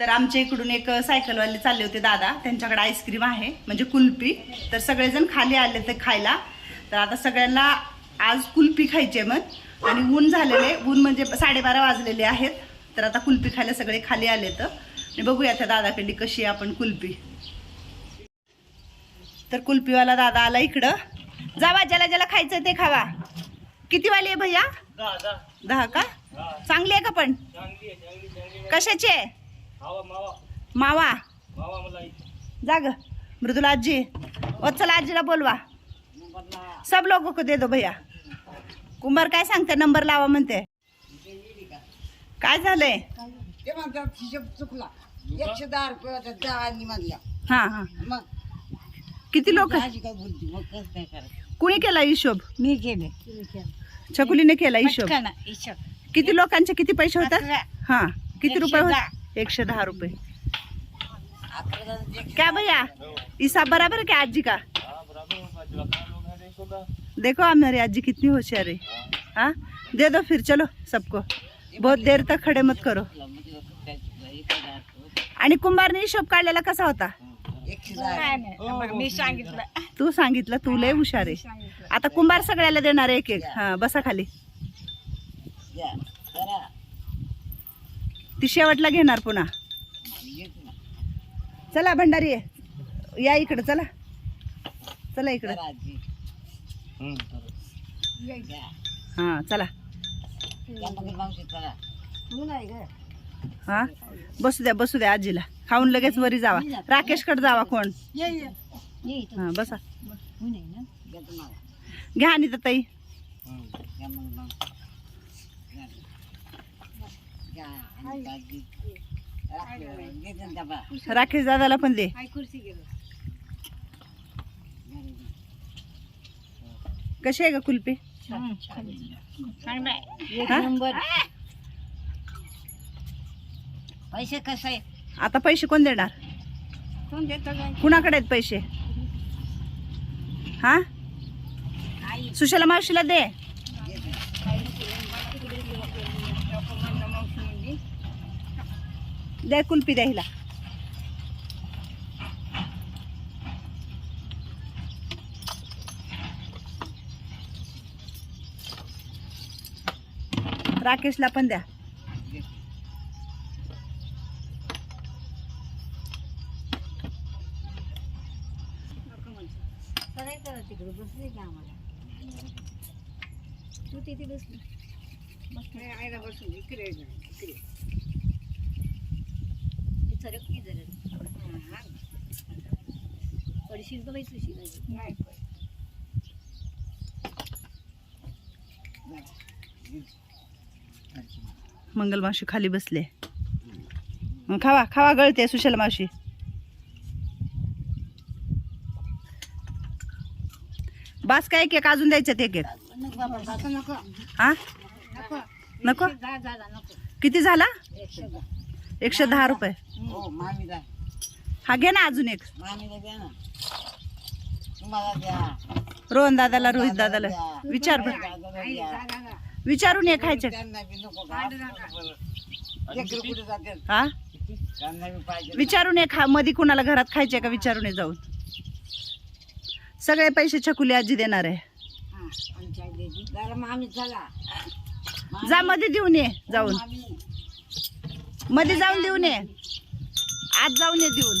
तर आमच्या इकडून एक सायकलवाले चालले होते दादा. त्यांच्याकडे आईस्क्रीम आहे म्हणजे कुल्फी. तर सगळेजण खाली आले ते खायला. तर आता सगळ्यांना आज कुल्फी खायची मग आणि ऊन झालेले ऊन म्हणजे साडेबारा वाजलेले आहेत. तर आता कुल्फी खायला सगळे खाली आले तर आणि बघूया त्या दादाकडली कशी आहे आपण कुल्फी. तर कुल्फीवाला दादा आला इकडं. जावा ज्याला ज्याला खायचं ते खावा. किती वाली आहे भैया? दहा का? चांगली आहे का पण? कशाची आहे? मावा जा ग. मृदुला आजी. ओ चला आजीला बोलवा. सब लोगों को दे दो भैया. कुंभार काय सांगते? नंबर लावा म्हणते. काय झालंय? ते म्हणतात हिशोब चुकला. एकशे दहा रुपये होता दहानी म्हणल्या. हा हा. मग? किती लोक? भाजी काय बोलती? मग कसं काय करायचं? कुणी केला हिशोब? मी केले. छकुलीने केला हिशोब? किती लोकांचे किती पैसे होतात. हा किती रुपये दहा. एकशे दहा रुपये. क्या भैया? हिसाब बराबर है क्या आजी का? देखो आप मेरी आजी कितनी होशियार है। हाँ? दे दो फिर चलो सबको। बहुत देर तक खडे मत करो। आणि कुंभारने हिशोब काढलेला कसा होता? मी सांगितलं तू सांगितलं तू लय हुशार आहे. आता कुंभार सगळ्याला देणार एक एक. हा बसा खाली. ती शेवटला घेणार पुन्हा. चला भंडारी या. इकडं चला. चला इकडं. हां हा चला. हा? बसू द्या बसू द्या आजीला. खाऊन लगेच वरी जावा. राकेशकडे जावा कोण? हा बसा. घ्या आणि ताई द्या मग मावशी. द्या. द्या. आणि भाजी. राखलं. घेते ना डबा. राकेश दादाला पण दे. कशी आहे का कुल्फी? हा? पैसे कसे आहे आता पैसे कोण देणार? कुणाकडे आहेत पैसे? हा? सुशाला मावशीला दे. दे कुल्फी द्या हिला राकेशला पण द्या. तिकडे बसले. का आम्हाला तू तिथे बसली आईला बसून इकडे इकडे जरा पडशील मंगल मावशी खाली बसले. मग खावा खावा गळते सुशाला मावशी. बास काय एक एक अजून द्यायच्यात एक एक. नको बाबा आता नको हा? नको. नको? जा जा जा, नको. किती झाला? एकशे दहा. रुपये. हो मामीला हा घे ना अजून एक. मामीला द्या ना. तुम्हाला द्या. रोहन दादाला रोहित दादाला विचार बरं. दादाला द्या. विचारून ये खायच्या त्यांना बी नको का? लेकरं कुठे जातात हा? त्यांना बी पाहिजे. विचारून ये खा मध्ये कुणाला घरात खायचे का? विचारून ये जाऊन. सगळे पैसे छकुली आजी देणार आहे. हा, आमच्या आईला जरा मामी चला. जा मध्ये देऊन ये जाऊन. मामी. मध्ये जाऊन देऊन ये. आज जाऊन ये देऊन.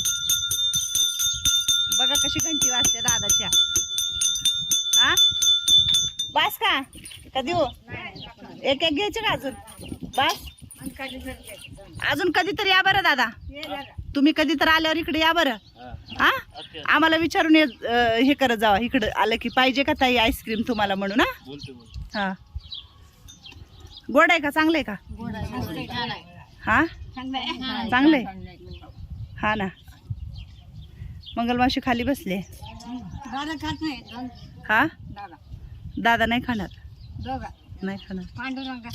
बघा कशी घंटी वाजते दादाच्या. हा बास का? का देऊ? एक एक घ्यायचे का अजून? बास? अजून कधीतरी या बरं दादा. तुम्ही कधी तर आल्यावर इकडे या बरं. हा आम्हाला विचारून ये हे करत जावा. इकडं आलं की पाहिजे का ताई आईस्क्रीम तुम्हाला म्हणून हा? हा. गोड आहे का? चांगलं आहे का? हा? चांगले हा ना. मंगलमाशी खाली बसले? दादा खात नाही दोन. हा? दादा. दादा नाही खाणार? नाही खाणार. पांडुरंगा.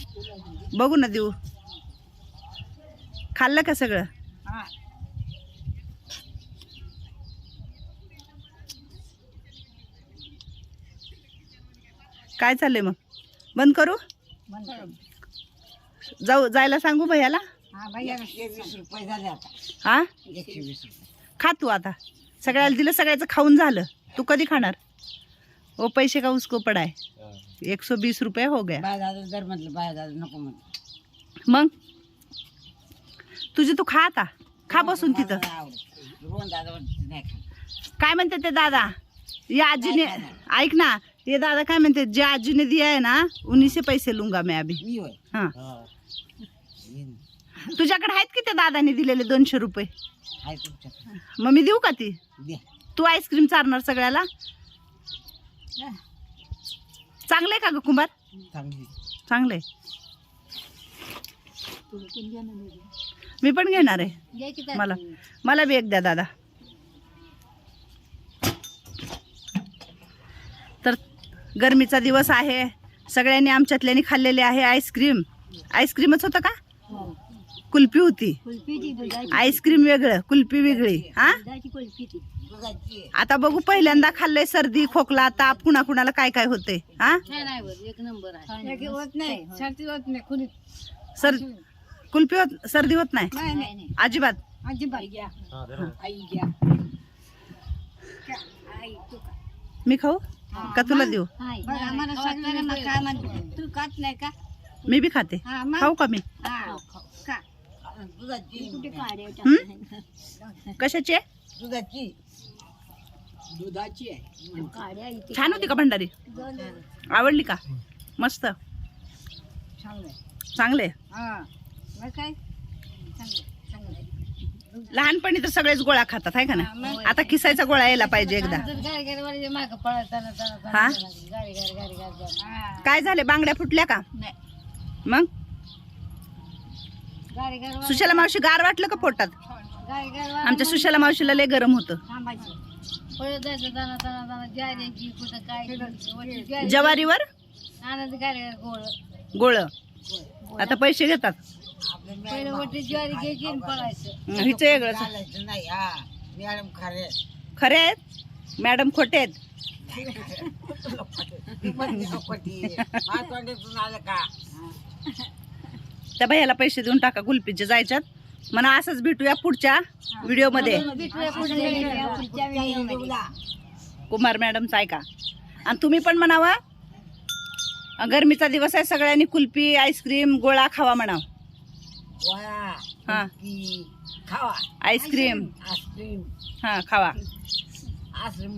बघू ना देऊ. खाल्लं का सगळं? हा. काय चाललंय मग? बंद करू? बंद जाऊ जायला सांगू भैयाला? वीस रुपये झाले आता. हा? एकशे वीस रुपये. खा तू आता. सगळ्याला दिलं सगळ्याचं खाऊन झालं. तू कधी खाणार? ओ पैसे का उसको पडाय? एक सौ बीस रुपये हो गया. बाय दादा जर म्हटलं बाय दादा नको म्हटलं. मग? तुझे तू खा आता. खा बसून तिथं. मला आवडत. रोहन दादा म्हणते नाही खात. काय म्हणते ते दादा? या आजीने ऐक ना ये दादा काय म्हणते जे आजीने दिया है ना उन्हीं से पैसे लूंगा मैं अभी. मी होय. हाँ. तुझ्याकडे आहेत की त्या दादाने दिलेले दोनशे रुपये? आहे तुमच्याकडे. मग मी देऊ का ती? तू आईस्क्रीम चारणार सगळ्याला? चांगलंय का ग कुंभार चांगली. चांगलंय. मी पण घेणार आहे. मला मला बी एक द्या दादा. तर गरमीचा दिवस आहे. सगळ्यांनी आमच्यातल्यानी खाल्लेले आहे आईस्क्रीम. आईस्क्रीमच होतं का? कुल्फी होती. आईस्क्रीम वेगळं कुल्फी वेगळी. हा. आता बघू पहिल्यांदा खाल्लंय सर्दी खोकला ताप कुणा कुणाला काय काय होते हा? एक होत नाही. सर्दी होत. नाही. कुणी सर कुल्फी होत सर्दी होत नाही? नाही नाही. अजिबात. मी खाऊ? का तुला देऊ? तू खात नाही का? मी बी खाते. हा खाऊ का मी? हा खा. दुधाची. कुठे हं? कशाची आहे? दुधाची. दुधाची आहे. छान होती का भंडारी? आवडली का? मस्त. चांगलं आहे. चांगले? हा. मग काय? चांगलं चांगलं आहे. लहानपणी तर सगळेच गोळ्या खातात आहे का नाही? आता किसायचा गोळा यायला पाहिजे एकदा. हा? हा. काय झाले? बांगड्या फुटल्या का? नाही. मग? सुशाला मावशी गार वाटलं का पोटात? आमच्या सुशाला मावशीला लय गरम होतं. थांबायची. पळत जायचं दाना दाना दाना ज्वारीची कुठं काय वरती ज्वारी जवारीवर? गोळ. गोळ. आता पैसे घेतात. हिचं हा. मॅडम खरे खरे आहेत? मॅडम खोटे आहेत? आलं का? त्या भैयाला पैसे देऊन टाका गुलपीचे जायच्यात. म्हणा असंच भेटूया पुढच्या व्हिडिओमध्ये. कुमार मॅडमचा ऐका. आणि तुम्ही पण म्हणावा गरमीचा दिवस आहे सगळ्यांनी कुल्फी आईस्क्रीम गोळा खावा म्हणाव. हा. खावा. Ice cream. Ice cream. हा खावा. आईस्क्रीम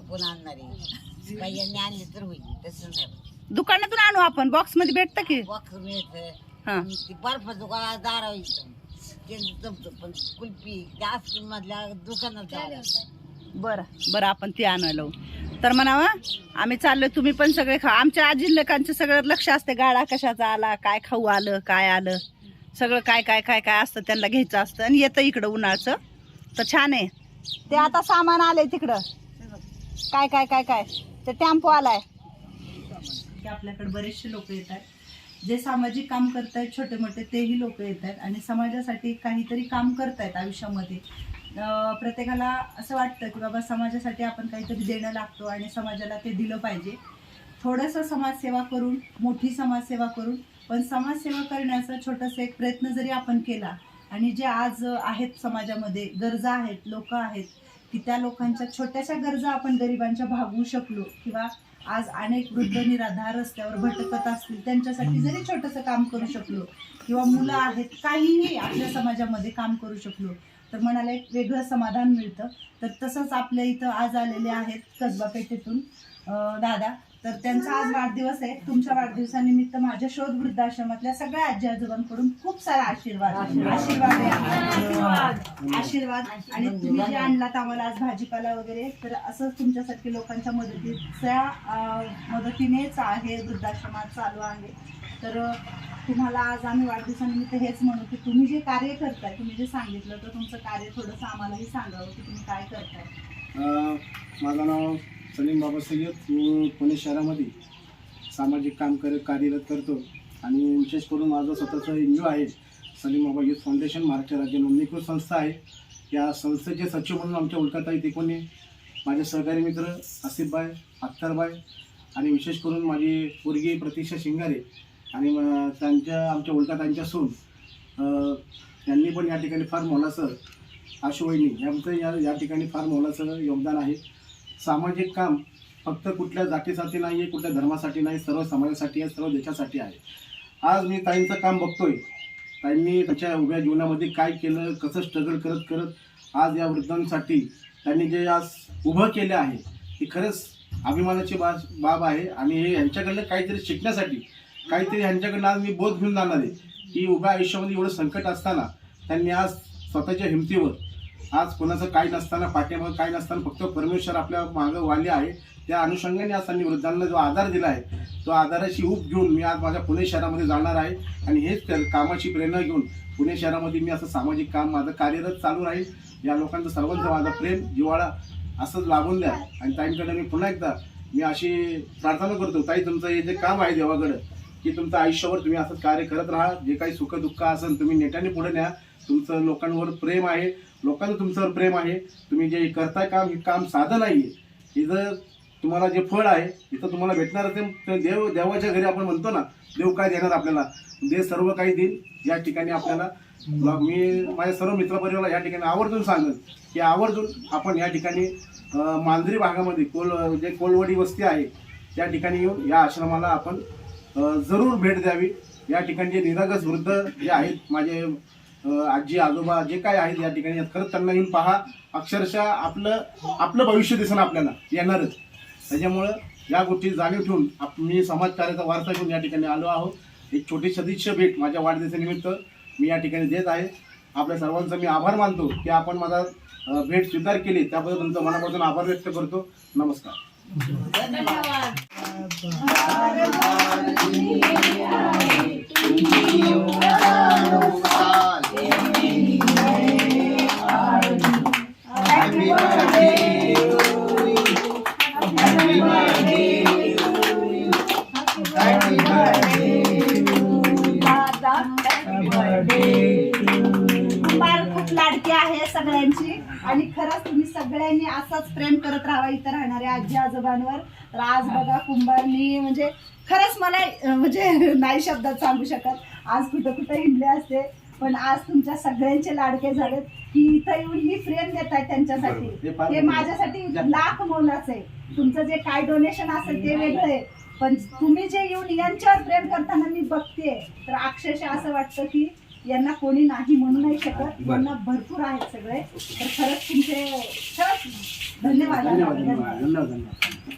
कोण आणणारे आणले तर होईल तसं नाही. दुकानातून आणू आपण बॉक्समध्ये भेटतं की? मिळतं हा. ती बर्फ दुकानात दारावायचं ते जमतं पण कुल्फी त्या आईस्क्रीम मधल्या दुकानात बरं बरं आपण ती आणायला लावू. तर म्हणावा आम्ही चाललोय तुम्ही पण सगळे खा. आमच्या आजी लेकांचं सगळं लक्ष असते गाडा कशाचा आला काय खाऊ आलं काय आलं. सगळं काय काय काय काय असतं त्यांना घ्यायचं असतं आणि येतं इकडं उन्हाळचं. तर छान आहे. ते आता सामान आलंय तिकडं. काय काय काय काय? ते टेम्पो आलाय. आपल्याकडे बरेचसे लोक येत आहेत जे सामाजिक काम करतायत छोटे मोठे तेही लोक येत आहेत आणि समाजासाठी काहीतरी काम करतायत आयुष्यामध्ये. प्रत्येकाला असं वाटतं की बाबा समाजासाठी आपण काहीतरी देणं लागतो आणि समाजाला ते दिलं पाहिजे. थोडंसं समाजसेवा करून मोठी समाजसेवा करून पण समाजसेवा करण्याचा छोटासा एक प्रयत्न जरी आपण केला आणि जे आज आहेत समाजामध्ये गरजा आहेत लोक आहेत की त्या लोकांच्या छोट्याशा गरजा आपण गरिबांच्या भागवू शकलो किंवा आज अनेक वृद्ध निराधार रस्त्यावर भटकत असतील त्यांच्यासाठी जरी छोटंसं काम करू शकलो किंवा मुलं आहेत काहीही आपल्या समाजामध्ये काम करू शकलो तर मनाला एक वेगळं समाधान मिळतं. तर तसंच आपल्या इथं आज आलेले आहेत कसबा पेठेतून दादा. तर त्यांचा आज वाढदिवस आहे. तुमच्या वाढदिवसानिमित्त माझ्या शोध वृद्धाश्रमातल्या सगळ्या आजी आजोबांकडून खूप सारा आशीर्वाद. आशीर्वाद. आहे. आशीर्वाद. आणि तुम्ही जे आणलात आम्हाला आज भाजीपाला वगैरे तर असंच तुमच्यासारखे लोकांच्या मदतीच्या मदतीनेच आहे वृद्धाश्रमात चालू आहे. तर तुम्हाला आज आम्ही वाढदिवसानिमित्त हेच म्हणू की तुम्ही जे कार्य करताय तुम्ही जे सांगितलं तर तुमचं कार्य थोडंसं आम्हालाही सांगावं की तुम्ही काय करताय. अ, माझं नाव सलीम बाबा सय्यद मी पुणे शहरामध्ये सामाजिक काम कर कार्यरत करतो. आणि विशेष करून माझं स्वतःचं एन जी ओ आहे सलीम बाबा युथ फाउंडेशन महाराष्ट्र राज्य नोंदणीकृत संस्था आहे. या संस्थेचे सचिव म्हणून आमच्या उलकाताई तिकोने माझे सहकारी मित्र आसिफबाई अख्तरबाई आणि विशेष करून माझी पोरगी प्रतीक्षा शिंगारे आणि त्यांच्या आमच्या उलकाताईंच्या सून यांनी पण या ठिकाणी फार मोलाचं आशुवाहिनी यांचं या या ठिकाणी फार मोलाचं योगदान आहे. सामाजिक काम फक्त कुठल्या जातीसाठी नाही आहे कुठल्या धर्मासाठी नाही सर्व समाजासाठी आहे सर्व देशासाठी आहे. आज मी ताईंचं काम बघतोय. ताईंनी त्यांच्या उभ्या जीवनामध्ये काय केलं कसं स्ट्रगल करत करत आज या वृद्धांसाठी त्यांनी जे आज उभं केलं आहे ही खरंच अभिमानाची बा बाब आहे. आणि हे यांच्याकडनं काहीतरी शिकण्यासाठी काहीतरी यांच्याकडनं आज मी बोध घेऊन जाणार आहे. की उभ्या आयुष्यामध्ये एवढं संकट असताना त्यांनी आज स्वतःच्या हिमतीवर आज कोणाचं काय नसताना पाठीमागं काय नसताना फक्त परमेश्वर आपल्या मागं वाले आहे. त्या अनुषंगाने आज त्यांनी वृद्धांना जो आधार दिला आहे तो आधाराची ऊब घेऊन मी आज माझ्या पुणे शहरामध्ये जाणार आहे. आणि हेच त्या कामाची प्रेरणा घेऊन पुणे शहरामध्ये मी असं सामाजिक काम माझं कार्यरत चालू राहील. या लोकांचं सर्वांचं माझं प्रेम जिवाळा असंच लाभून द्या. आणि ताईंकडे मी पुन्हा एकदा मी अशी प्रार्थना करतो ताई तुमचं हे जे काम आहे देवाकडं की तुमचं आयुष्यावर तुम्ही असंच कार्य करत राहा. जे काही सुखदुःख असेल तुम्ही नेटाने पुढे न्या. तुमचं लोकांवर प्रेम आहे. लोकांचं तुमच्यावर प्रेम आहे. तुम्ही जे करताय काम हे काम साधं नाही आहे इथं तुम्हाला जे फळ आहे इथं तुम्हाला भेटणार ते ते देव देवाच्या घरी आपण म्हणतो ना देव काय देणार आपल्याला? देव सर्व काही देईल. या ठिकाणी आपल्याला मी माझ्या सर्व मित्रपरिवाराला या ठिकाणी आवर्जून सांगेन की आवर्जून आपण या ठिकाणी मांजरी भागामध्ये कोल जे कोलवडी वस्ती आहे त्या ठिकाणी येऊन या आश्रमाला आपण जरूर भेट द्यावी. या ठिकाणी जे निरागस वृद्ध जे आहेत माझे आजी आजोबा जे काय आहेत या ठिकाणी खरंच त्यांना येऊन पहा. अक्षरशः आपलं आपलं भविष्य दिसणं आपल्याला येणारच. त्याच्यामुळं या गोष्टी जाणीव ठेवून आप- मी समाजकार्याचा वारसा घेऊन या ठिकाणी आलो आहोत. एक छोटी सदिच्छा भेट माझ्या वाढदिवसानिमित्त मी या ठिकाणी देत आहे. आपल्या सर्वांचा मी आभार मानतो की आपण माझा भेट स्वीकार केली. त्याबद्दल तुमचा मनापासून आभार व्यक्त करतो. नमस्कार. लाडकी आहे सगळ्यांची आणि खरंच तुम्ही सगळ्यांनी असंच प्रेम करत राहावा इथं राहणाऱ्या आजी आजोबांवर तर आज बघा कुंभारनी म्हणजे खरंच मला म्हणजे नाही शब्दात सांगू शकत आज कुठं कुठं हिंडले असते. पण आज तुमच्या सगळ्यांचे लाडके झालेत की इथं येऊन ही प्रेम देत आहे त्यांच्यासाठी. हे. माझ्यासाठी लाख मोलाचं आहे. तुमचं जे काय डोनेशन असेल ते वेगळं आहे. पण तुम्ही जे येऊन यांच्यावर प्रेम करताना मी बघते तर अक्षरशः असं वाटतं की यांना कोणी नाही म्हणू नाही शकत. यांना भरपूर आहेत सगळे. तर खरंच तुमचे खरंच धन्यवाद. धन्यवाद धन्यवाद. धन्यवाद धन्यवाद.